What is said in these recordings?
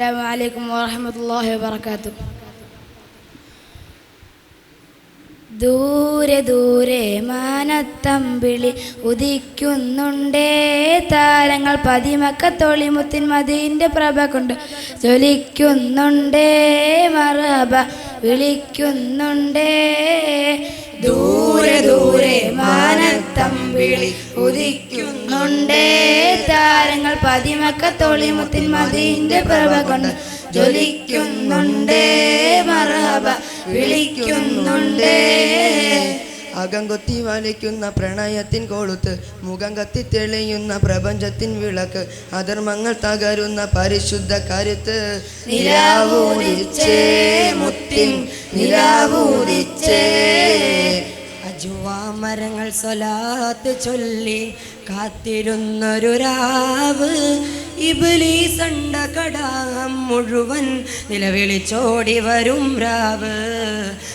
السلام عليكم ورحمة الله وبركاته ദൂരെ ദൂരെ മാനത്തമ്പിളി ഉദിക്കുന്നുണ്ടേ താരങ്ങൾ പതിമക്കത്തൊളിമുത്തിൻ മതിൻ്റെ പ്രഭ കൊണ്ട് ജ്വലിക്കുന്നുണ്ടേ മറബ വിളിക്കുന്നുണ്ടേ ദൂരെ ദൂരെ മാനത്തമ്പിളി ഉദിക്കുന്നുണ്ടേ താരങ്ങൾ പതിമക്കത്തൊളിമുത്തിൻ മതിന്റെ പ്രഭ കൊണ്ട് ജ്വലിക്കുന്നുണ്ടേ മറഹബ വിളിക്കുന്നുണ്ടേ. അകം കൊത്തി വലിക്കുന്ന പ്രണയത്തിൻ കൊളുത്ത് മുഖം കത്തി തെളിയുന്ന പ്രപഞ്ചത്തിൻ വിളക്ക് അധർമ്മങ്ങൾ തകരുന്ന പരിശുദ്ധ കരുത്ത്. നിലാവൂരിച്ചേ മുത്തിൻ നിലാവൂരിച്ചേ. അജുവാമരങ്ങൾ സ്വലാത്ത് ചൊല്ലി കാത്തിരുന്നൊരു രാവ്. ഇബിലീസണ്ട കടാഹം മുഴുവൻ നിലവിളിച്ചോടി വരും രാവ്.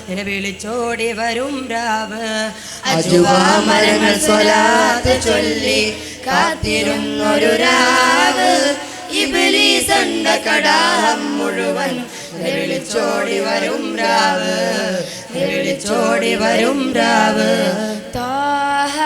നിലവിളിച്ചോടി വരും രാവ്. അജുവാ മരങ്ങൾ സ്വലാത്ത് ചൊല്ലി കാത്തിരുന്നൊരു രാവ്. ഇബിലീസണ്ട കടാഹം മുഴുവൻ. വിളിച്ചോടി വരും രാവ്. വിളിച്ചോടി വരും രാവ്. തോഹ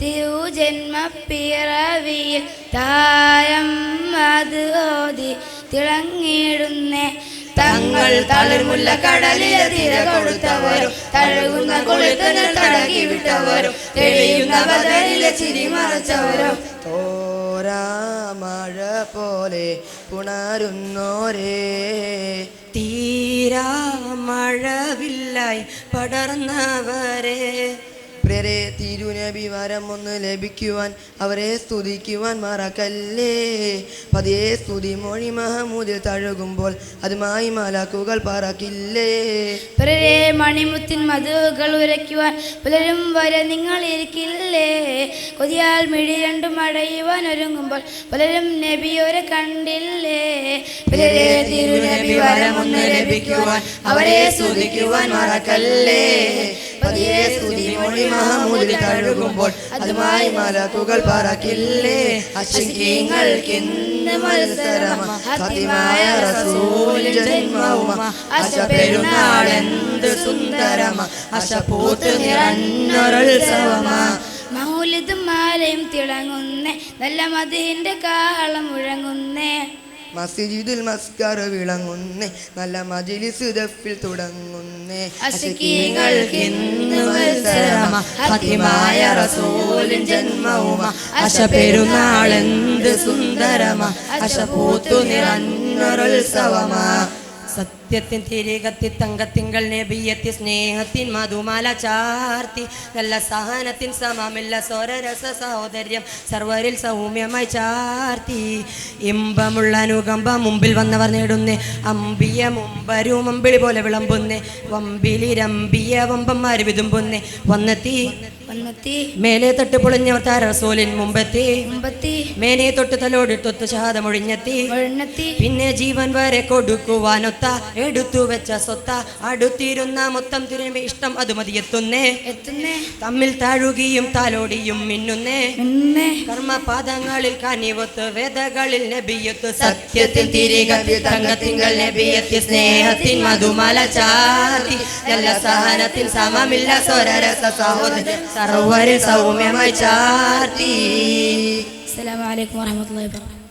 തിരുജന്മപ്പിറവിയിൽ താരം അത് ഓതി തിളങ്ങിയിടുന്നേ. തങ്ങൾ തളിർമുല്ല കടലിലെ തിര കൊടുത്തവരും തഴുകുന്ന കൊളുത്തങ്ങൾ തടകി വിട്ടവരും തെളിയുന്ന ബദലിലെ ചിരി മറച്ചവരും. തോരാ മഴ പോലെ പുണരുന്നോരേ. തീരാ മഴവില്ലായി പടർന്നവരെ. പ്രിയരെ തിരുനബി വരം ഒന്ന് ലഭിക്കുവാൻ അവരെ സ്തുതിക്കുവാൻ മറക്കല്ലേ? പതിയെ സ്തുതി മൊഴി മഹമൂദിൽ തഴുകുമ്പോൾ അതുമായി മലക്കുകൾ പറക്കില്ലേ? മണിമുത്തിൻ മധുകൾ ഉരയ്ക്കുവാൻ പുലരും വരെ നിങ്ങൾ ഇരിക്കില്ലേ? കൊതിയാൽ മിഴി രണ്ടും അടയുവാൻ ഒരുങ്ങുമ്പോൾ പുലരും നബിയോരെ കണ്ടില്ലേ? പിറരെ തിരുനബി ഒന്ന് ലഭിക്കുവാൻ അവരെ സ്തുതിക്കുവാൻ മറക്കല്ലേ? പതിയെ സ്തുതി. മൊഴി മഹമൂദിൽ തഴുകുമ്പോൾ അതുമായി മലക്കുകൾ പറക്കില്ലേ? അശിങ്കീങ്ങൾക്കിന്ന് മത്സരമ. സത്യമായ റസൂൽ ജന്മവുമ. അശ പെരുന്നാളെന്ത് സുന്ദരമ. അശ പൂത്ത് നിറഞ്ഞൊരുത്സവമാ മൗലിതും മാലയും തിളങ്ങുന്നേ. നല്ല മതിന്റെ കാളം മുഴങ്ങുന്നേ. മസ്ജിദുൽ മസ്കർ വിളങ്ങുന്നേ നല്ല മജിലിസ് ദഫിൽ തുടങ്ങുന്നേ. റസൂലിൻ ജന്മവുമ. അശ പെരുന്നാളെന്ത് സുന്ദരമ അശ പൂത്തു നിറഞ്ഞൊരുത്സവമാ. സത്യത്തിൻ തിരികത്തി തങ്കത്തിങ്കൾ നെബിയത്തി സ്നേഹത്തിൻ മധുമാല ചാർത്തി. നല്ല സഹനത്തിൻ സമമില്ല സ്വരരസ സഹോദര്യം സർവരിൽ സൗമ്യമായി ചാർത്തി. ഇമ്പമുള്ള അനുകമ്പ മുമ്പിൽ വന്നവർ നേടുന്നേ. അമ്പിയ മുമ്പരും അമ്പിളി പോലെ വിളമ്പുന്നേ. വമ്പിലിരമ്പിയ വമ്പന്മാര് വിതുമ്പുന്നേ. വന്നെത്തി. മേലെ തൊട്ട് പൊളിഞ്ഞവർ താരസോലിൻ മുമ്പെത്തി. മേനെ തൊട്ട് തലോടിട്ടൊത്ത് ശാദമൊഴിഞ്ഞെത്തി. പിന്നെ ജീവൻ വരെ കൊടുക്കുവാനൊത്ത എടുത്തു വെച്ച സ്വത്ത അടുത്തിരുന്ന മൊത്തം തിരുമ്പ ഇഷ്ടം അത് മതി എത്തുന്നേ. എത്തുന്നേ. തമ്മിൽ താഴുകയും താലോടിയും മിന്നുന്നേ. മിന്നേ കർമ്മപാദങ്ങളിൽ കനിവത്ത് വേദകളിൽ നബിയത്ത് സത്യത്തിൽ തിരികത്തിൽ തങ്കത്തിങ്കൾ നബിയത്തി സ്നേഹത്തിൻ മധുമല ചാതി നല്ല സഹനത്തിൽ സമമില്ല സ്വരരസ സഹോദര സർവര സൗമ്യമായി ചാർത്തി. അസ്സലാമു അലൈക്കും വറഹ്മത്തുള്ളാഹി വബറകാതുഹു